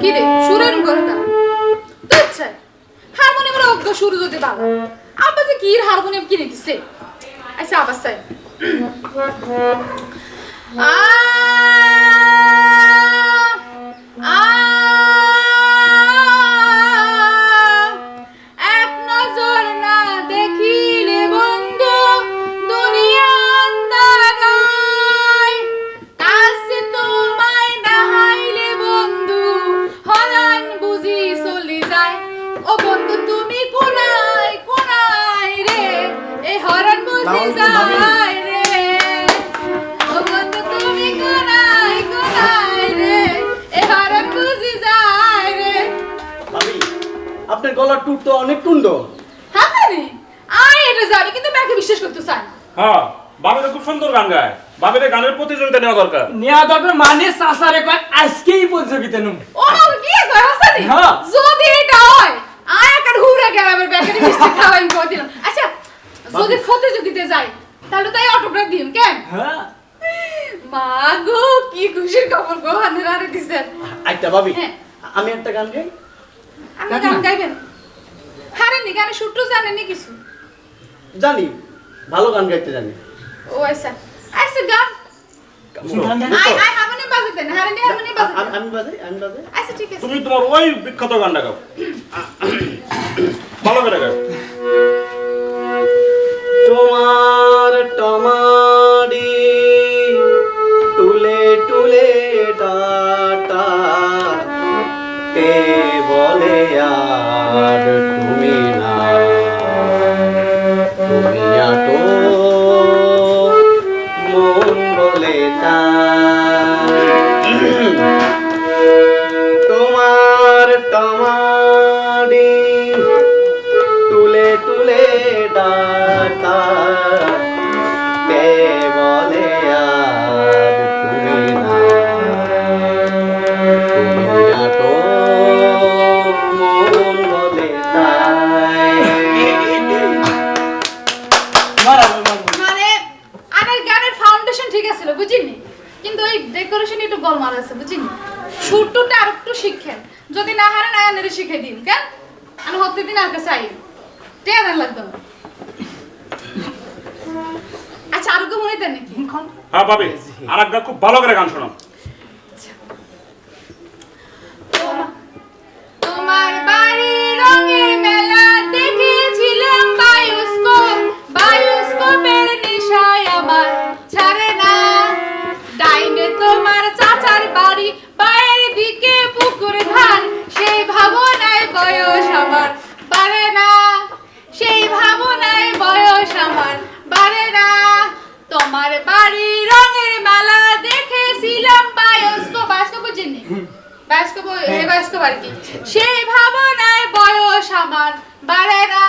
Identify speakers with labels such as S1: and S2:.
S1: কি রে সুর যদি ভালো আব্বা কি হারমোনিয়াম কিনে দিছে? আচ্ছা আবার আ আ তুমি কোনায় কোনায় রে? এ হরান বুঝি যায় রে। ও বন্ধু তুমি কোনায় কোনায় রে? এ হরান বুঝি যায় রে।
S2: ভাবি আপনার গলার টুট তো অনেক টুন্ড।
S1: হাসানি আয় এটা জানি কিন্তু ব্যাকে বিশ্বাস করতে চাই।
S3: হ্যাঁ বাবেরা খুব সুন্দর গান গায়। বাবের গানের প্রতিযোগিতা নেওয়া দরকার।
S4: নেওয়া দরকার মানে চাচারে কয় আজকেই প্রতিযোগিতা নেব।
S1: ও কি? কয় হাসানি
S4: হ্যাঁ।
S1: যদি এটা হয় আয় একার হুরা মিষ্টি খাওয়াই আমি দিলাম আচ্ছা যদি প্রতিযোগিতা যাই তাহলে তাই অটোগ্রাফ দিন কেন?
S4: হ্যাঁ।
S1: মা গো কি খুশির খবর গো হানের আরে দিছেন
S2: একটা ভাবি
S1: হ্যাঁ।
S2: আমি একটা গান গাই?
S1: আপনি
S4: গান না।
S1: গাইবেন? হারেননি গানে শুটু জানেননি কিছু?
S2: জানি ভালো গান গাইতে জানি।
S1: ও আচ্ছা আচ্ছা গান। না
S2: আমি আমি বাজাই আমি বাজাই।
S1: আচ্ছা ঠিক আছে।
S3: তুমি তোমার ওই বিখ্যাত গানটা গাও। ভালো করে
S2: তোমার টুলে টুলে ডাটা কে বলে আর তুমি না। তুমি আটো
S1: কিন্তু ওই ডেকোরেশন একটু গোলমাল আছে, বুঝিনি? সুর আর একটু শিখেন। যদি না হারে না আনের শিখে দিন, কেন? আমি হতে দিন আর কাছে আই টেন লাগবে না। দেন নাকি?
S3: হ্যাঁ বাবে আর খুব ভালো করে গান শোনাও।
S1: তোমার বাড়ি রঙের মেলা দেখেছিলাম বায়োস্কোপ। বায়োস্কোপের নেশায় আমার ছাড়ে না। ডাইনে তোমার চাচার বাড়ি বাড়ির দিকে পুকুর ধান। সেই ভাবনায় বয়স আমার বাড়ে না। সেই ভাবনায় বয়স আমার বাড়ে না। তোমার বাড়ি রঙের মালা দেখেছিলাম বায়োস্কোপ বায়োস্কোপ বুঝিনি বায়োস্কোপ হে বায়োস্কোপ আর কি সেই ভাবনায় বয়স আমার বাড়ে না